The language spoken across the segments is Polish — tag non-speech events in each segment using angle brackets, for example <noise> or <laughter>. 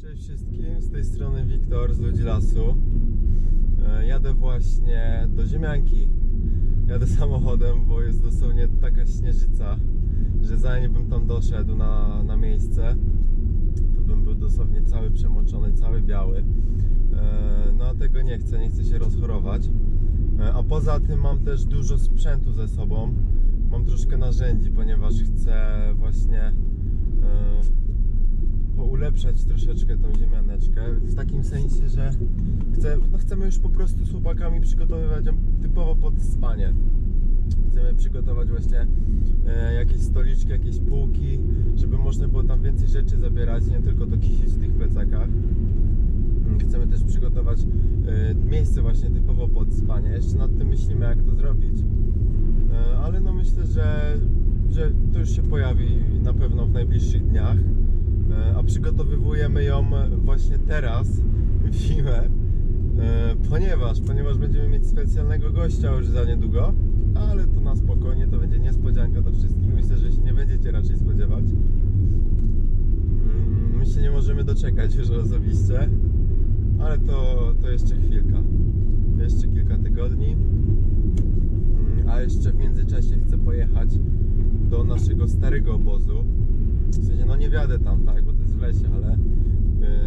Cześć wszystkim, z tej strony Wiktor z Ludzi Lasu. E, Jadę właśnie do Ziemianki. Jadę <laughs> samochodem, bo jest dosłownie taka śnieżyca, że zanim bym tam doszedł na, na miejsce, to bym był dosłownie cały przemoczony, cały biały. E, No a tego nie chcę, nie chcę się rozchorować. E, A poza tym mam też dużo sprzętu ze sobą. Mam troszkę narzędzi, ponieważ chcę właśnie poulepszać troszeczkę tą ziemianeczkę. W takim sensie, że chcę, no chcemy już po prostu z chłopakami przygotowywać ją typowo pod spanie. Chcemy przygotować właśnie e, jakieś stoliczki, jakieś półki, żeby można było tam więcej rzeczy zabierać, nie tylko to kisić w tych plecakach. Chcemy też przygotować e, miejsce właśnie typowo pod spanie. Jeszcze nad tym myślimy, jak to zrobić. E, Ale no myślę, że, że to już się pojawi na pewno w najbliższych dniach. E, A przygotowywujemy ją właśnie teraz, w zimę, e, ponieważ, ponieważ będziemy mieć specjalnego gościa już za niedługo, ale to na spokojnie, to będzie niespodzianka dla wszystkich. Myślę, że się nie będziecie raczej spodziewać. Mm, My się nie możemy doczekać już osobiście, ale to, to jeszcze chwilka. Jeszcze kilka tygodni. Mm, A jeszcze w międzyczasie chcę pojechać do naszego starego obozu. W sensie, no nie wjadę tam, tak, bo to jest w lesie, ale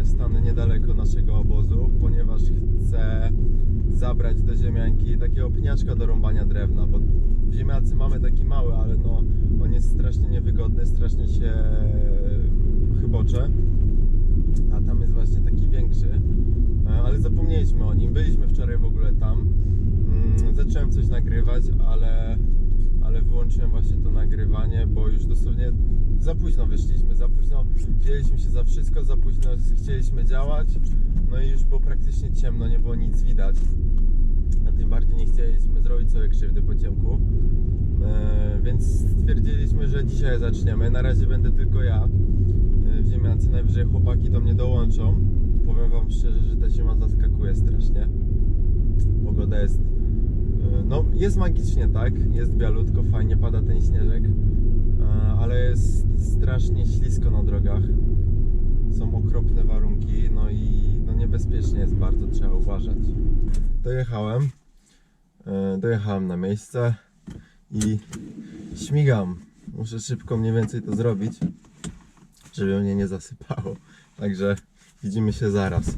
y, stanę niedaleko naszego obozu, ponieważ chcę zabrać do ziemianki takiego pniaczka do rąbania drewna, bo w ziemiacy mamy taki mały, ale no on jest strasznie niewygodny, strasznie się chybocze, a tam jest właśnie taki większy, E, ale zapomnieliśmy o nim, byliśmy wczoraj w ogóle tam, Mm, zacząłem coś nagrywać, ale, ale wyłączyłem właśnie to nagrywanie, bo już dosłownie za późno wyszliśmy, za późno wzięliśmy się za wszystko, za późno chcieliśmy działać, no i już było praktycznie ciemno, nie było nic widać. A tym bardziej nie chcieliśmy zrobić sobie krzywdy po ciemku. E, więc stwierdziliśmy, że dzisiaj zaczniemy. Na razie będę tylko ja e, w ziemiance. Najwyżej chłopaki do mnie dołączą. Powiem wam szczerze, że ta zima zaskakuje strasznie. Pogoda jest. e, No, jest magicznie, tak? Jest bialutko, fajnie pada ten śnieżek, e, ale jest strasznie ślisko na drogach. Są okropne warunki, no i no niebezpiecznie jest bardzo, trzeba uważać. Dojechałem. E, Dojechałem na miejsce i śmigam. Muszę szybko mniej więcej to zrobić, żeby mnie nie zasypało. Także widzimy się zaraz.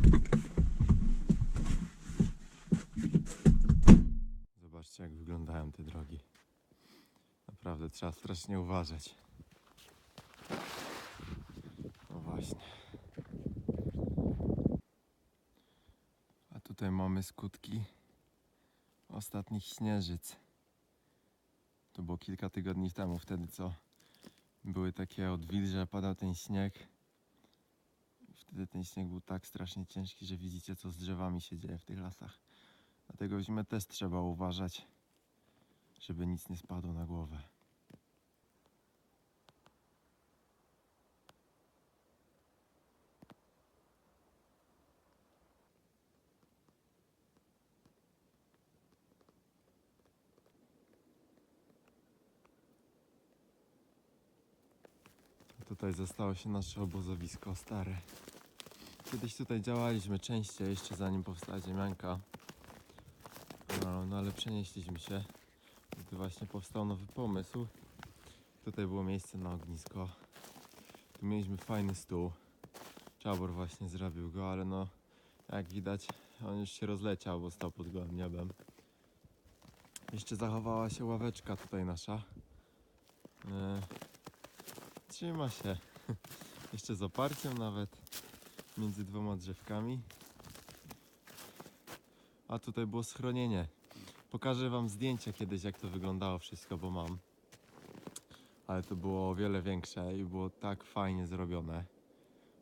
Zobaczcie jak wyglądają te drogi. Naprawdę trzeba strasznie uważać. No właśnie. A tutaj mamy skutki ostatnich śnieżyc. To było kilka tygodni temu, wtedy co były takie odwilże, padał ten śnieg. Wtedy ten śnieg był tak strasznie ciężki, że widzicie co z drzewami się dzieje w tych lasach. Dlatego w zimę też trzeba uważać, żeby nic nie spadło na głowę. Tutaj zostało się nasze obozowisko stare. Kiedyś tutaj działaliśmy częściej, jeszcze zanim powstała ziemianka. No, no ale przenieśliśmy się. Gdy właśnie powstał nowy pomysł. Tutaj było miejsce na ognisko. Tu mieliśmy fajny stół. Czabor właśnie zrobił go, ale no jak widać on już się rozleciał, bo stał pod gołym niebem. Jeszcze zachowała się ławeczka tutaj nasza. E, trzyma się. <laughs> Jeszcze z oparciem nawet między dwoma drzewkami. A tutaj było schronienie. Pokażę wam zdjęcia kiedyś jak to wyglądało wszystko, bo mam. Ale to było o wiele większe i było tak fajnie zrobione.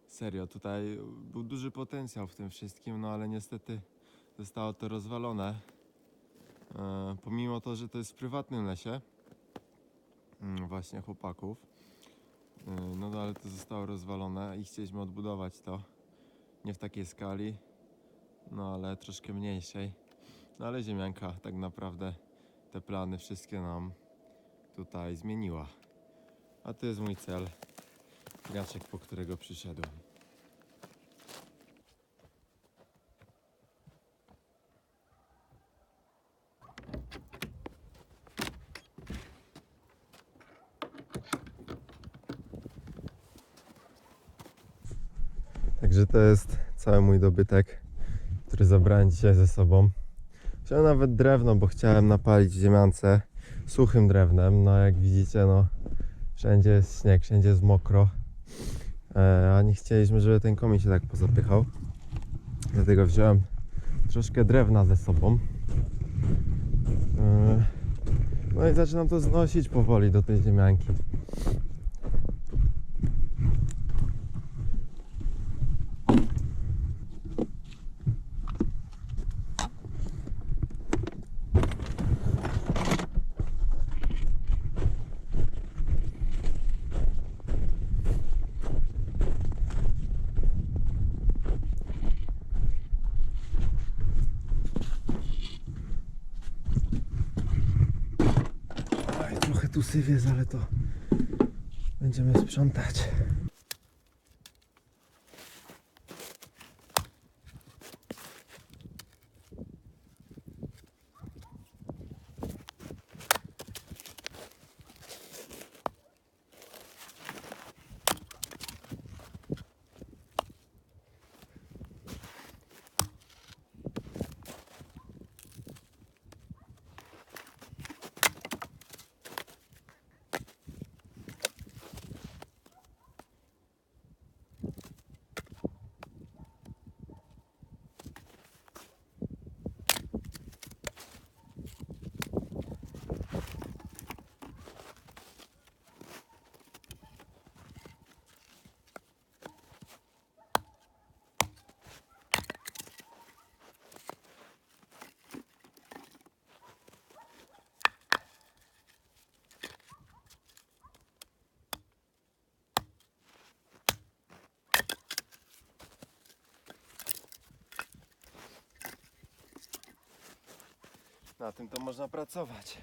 Serio, tutaj był duży potencjał w tym wszystkim, no ale niestety zostało to rozwalone. E, pomimo to, że to jest w prywatnym lesie, mm, właśnie chłopaków, no no, ale to zostało rozwalone i chcieliśmy odbudować to. Nie w takiej skali, no ale troszkę mniejszej. No ale ziemianka tak naprawdę te plany wszystkie nam tutaj zmieniła. A to jest mój cel. Gaczek, po którego przyszedłem. To jest cały mój dobytek, który zabrałem dzisiaj ze sobą. Wziąłem nawet drewno, bo chciałem napalić ziemiance suchym drewnem. No jak widzicie, no wszędzie jest śnieg, wszędzie jest mokro. E, a nie chcieliśmy, żeby ten komin się tak pozapychał. Dlatego wziąłem troszkę drewna ze sobą. E, no i zaczynam to znosić powoli do tej ziemianki. Jest, ale to będziemy sprzątać. Na tym to można pracować.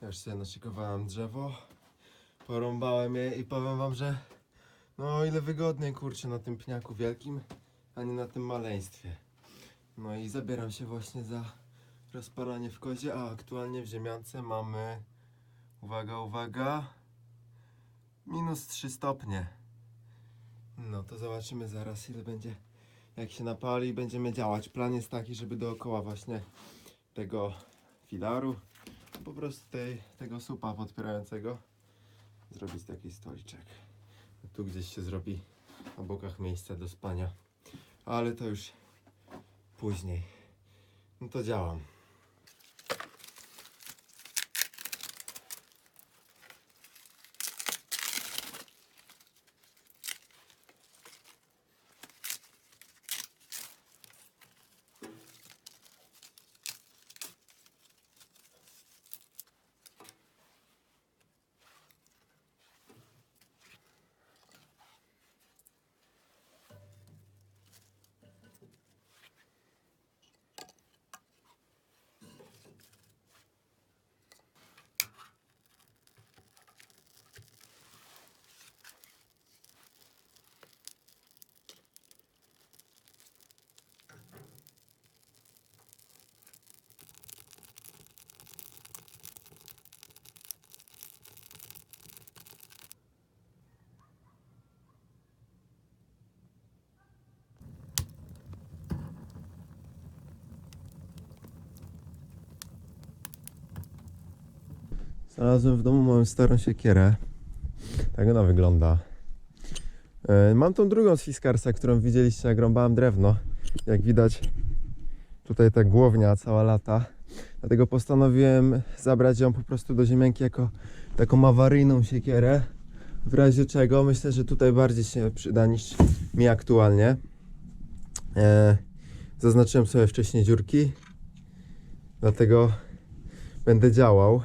Ja już sobie naszykowałem drzewo, porąbałem je i powiem wam, że no ile wygodniej kurczę na tym pniaku wielkim, a nie na tym maleństwie. No i zabieram się właśnie za rozpalanie w kozie, a aktualnie w ziemiance mamy, uwaga, uwaga, minus 3 stopnie. No to zobaczymy zaraz ile będzie jak się napali, będziemy działać. Plan jest taki, żeby dookoła właśnie tego filaru, po prostu tej, tego supa podpierającego, zrobić taki stoliczek. Tu gdzieś się zrobi na bokach miejsce do spania, ale to już później. No to działam. Znalazłem w domu moją starą siekierę. Tak ona wygląda. E, Mam tą drugą z Fiskarsa, którą widzieliście jak rąbałem drewno. Jak widać tutaj ta głownia cała lata. Dlatego postanowiłem zabrać ją po prostu do ziemianki jako taką awaryjną siekierę. W razie czego myślę, że tutaj bardziej się przyda niż mi aktualnie. E, zaznaczyłem sobie wcześniej dziurki. Dlatego będę działał.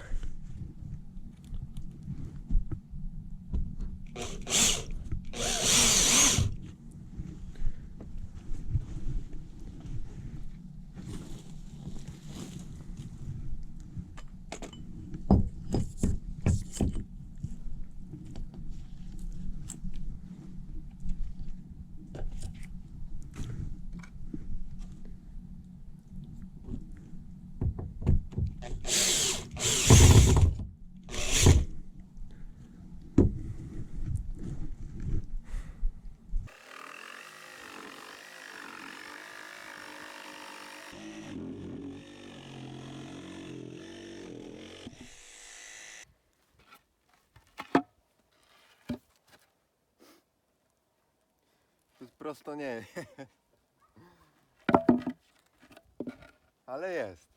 Prosto nie <laughs> Ale jest.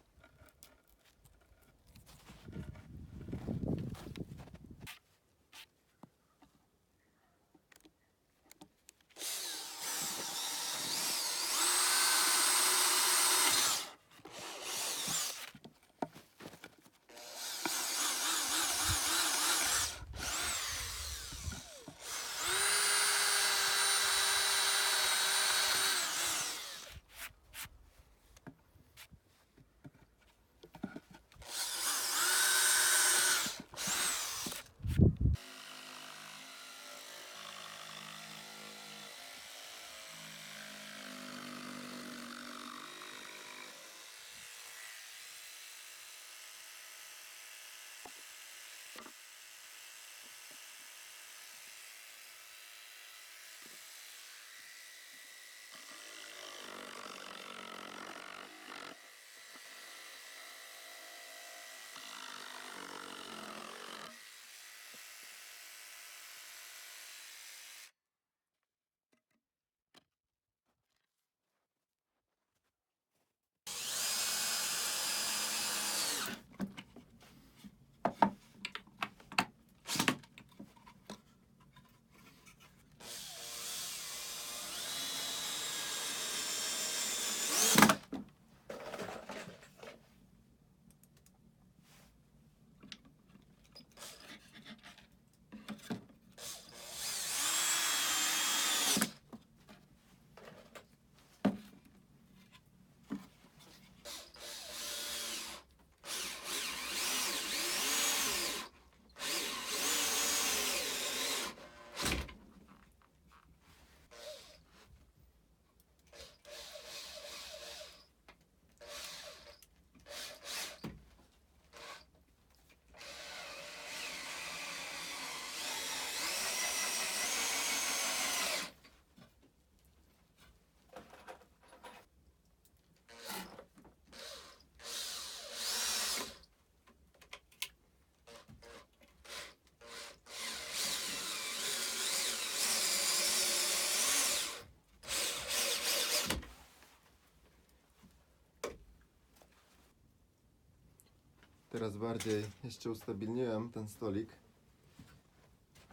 Teraz bardziej jeszcze ustabilniłem ten stolik.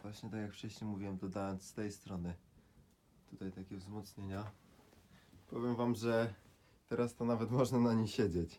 Właśnie tak jak wcześniej mówiłem, dodając z tej strony tutaj takie wzmocnienia. Powiem Wam, że teraz to nawet można na niej siedzieć.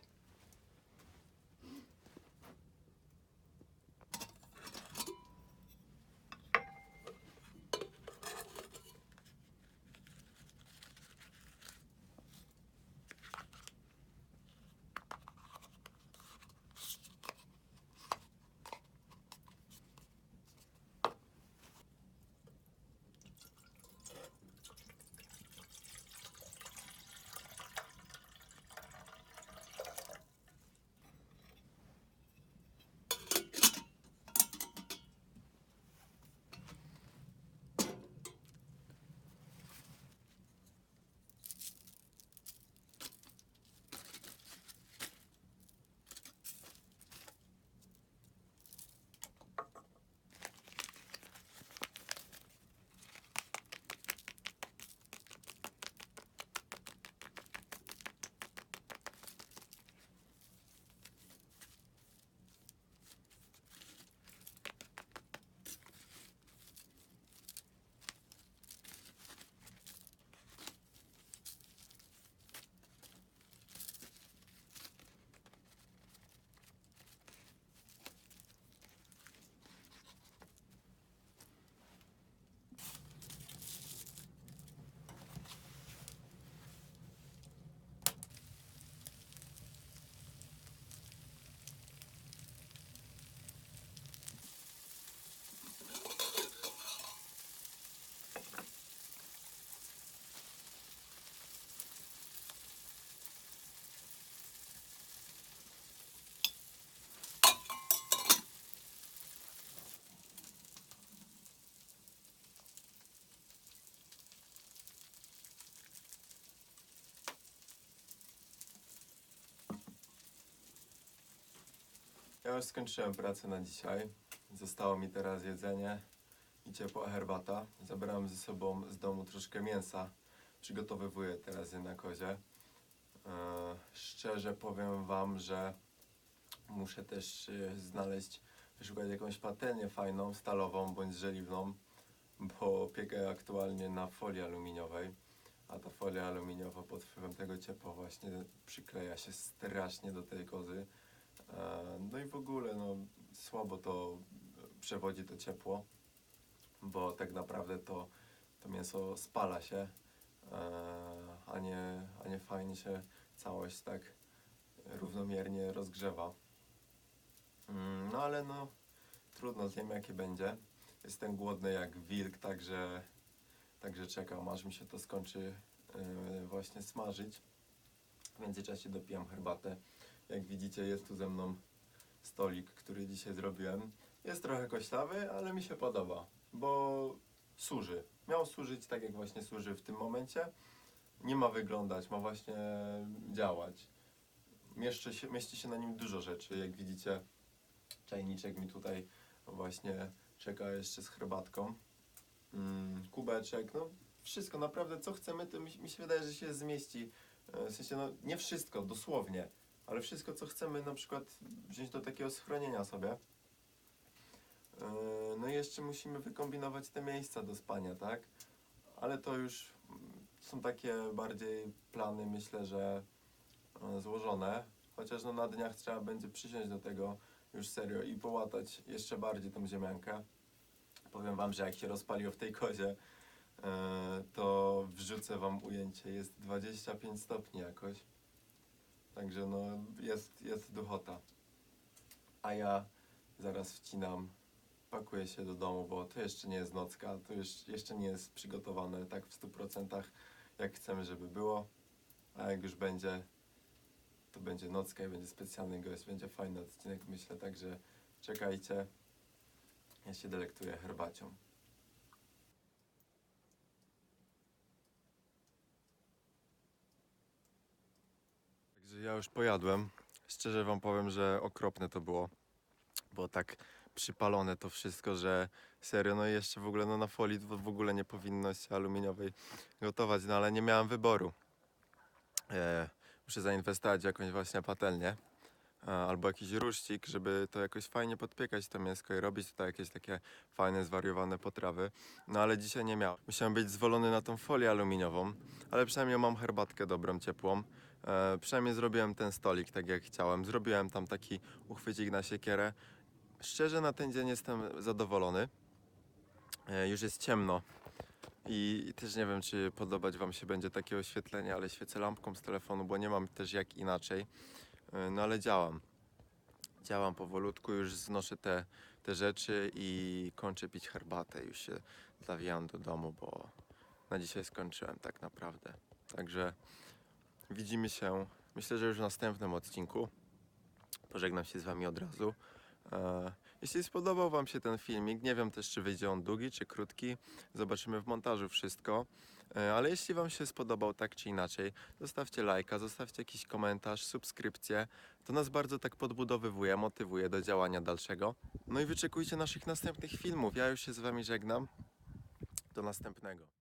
Już skończyłem pracę na dzisiaj. Zostało mi teraz jedzenie i ciepła herbata. Zabrałem ze sobą z domu troszkę mięsa. Przygotowywuję teraz je na kozie. E, szczerze powiem Wam, że muszę też e, znaleźć, wyszukać jakąś patelnię fajną, stalową bądź żeliwną, bo piekę aktualnie na folii aluminiowej, a ta folia aluminiowa pod wpływem tego ciepła właśnie przykleja się strasznie do tej kozy. E, No i w ogóle no, słabo to przewodzi to ciepło, bo tak naprawdę to, to mięso spala się, e, a nie, a nie fajnie się całość tak równomiernie rozgrzewa. Mm, No ale no trudno, wiem jakie będzie. Jestem głodny jak wilk, także, także czekam aż mi się to skończy e, właśnie smażyć. W międzyczasie dopijam herbatę. Jak widzicie jest tu ze mną stolik, który dzisiaj zrobiłem. Jest trochę koślawy, ale mi się podoba, bo służy. Miał służyć tak jak właśnie służy w tym momencie. Nie ma wyglądać, ma właśnie działać. Mieszczy się, mieści się na nim dużo rzeczy. Jak widzicie, czajniczek mi tutaj właśnie czeka jeszcze z herbatką. Mm, kubeczek, no wszystko, naprawdę co chcemy, to mi, się wydaje, że się zmieści. E, W sensie, no nie wszystko, dosłownie, ale wszystko co chcemy na przykład wziąć do takiego schronienia sobie. E, No i jeszcze musimy wykombinować te miejsca do spania, tak? Ale to już są takie bardziej plany, myślę, że e, złożone. Chociaż no na dniach trzeba będzie przysiąść do tego już serio i połatać jeszcze bardziej tą ziemiankę. Powiem wam, że jak się rozpaliło w tej kozie, e, to wrzucę wam ujęcie. Jest 25 stopni jakoś. Także no jest, jest duchota. A ja zaraz wcinam, pakuję się do domu, bo to jeszcze nie jest nocka, to już, jeszcze nie jest przygotowane tak w 100% jak chcemy, żeby było. A jak już będzie, to będzie nocka i będzie specjalny gość, będzie fajny odcinek, myślę, także czekajcie. Ja się delektuję herbacią. Ja już pojadłem. Szczerze wam powiem, że okropne to było. Bo tak przypalone to wszystko, że serio, no i jeszcze w ogóle no na folii w w ogóle nie powinno się aluminiowej gotować, no ale nie miałem wyboru. E, muszę zainwestować w jakąś właśnie patelnię e, albo jakiś ruszcik, żeby to jakoś fajnie podpiekać to mięsko i robić tutaj jakieś takie fajne, zwariowane potrawy. No ale dzisiaj nie miałem. Musiałem być zwolony na tą folię aluminiową, ale przynajmniej mam herbatkę dobrą, ciepłą. E, przynajmniej zrobiłem ten stolik tak jak chciałem. Zrobiłem tam taki uchwycik na siekierę. Szczerze na ten dzień jestem zadowolony. E, już jest ciemno. I, też nie wiem, czy podobać Wam się będzie takie oświetlenie, ale świecę lampką z telefonu, bo nie mam też jak inaczej. E, No ale działam. Działam powolutku, już znoszę te, te rzeczy i kończę pić herbatę. Już się zawijam do domu, bo na dzisiaj skończyłem tak naprawdę. Także widzimy się, myślę, że już w następnym odcinku. Pożegnam się z Wami od razu. E, Jeśli spodobał Wam się ten filmik, nie wiem też czy wyjdzie on długi czy krótki, zobaczymy w montażu wszystko. E, Ale jeśli Wam się spodobał tak czy inaczej, zostawcie lajka, zostawcie jakiś komentarz, subskrypcję. To nas bardzo tak podbudowywuje, motywuje do działania dalszego. No i wyczekujcie naszych następnych filmów. Ja już się z Wami żegnam. Do następnego.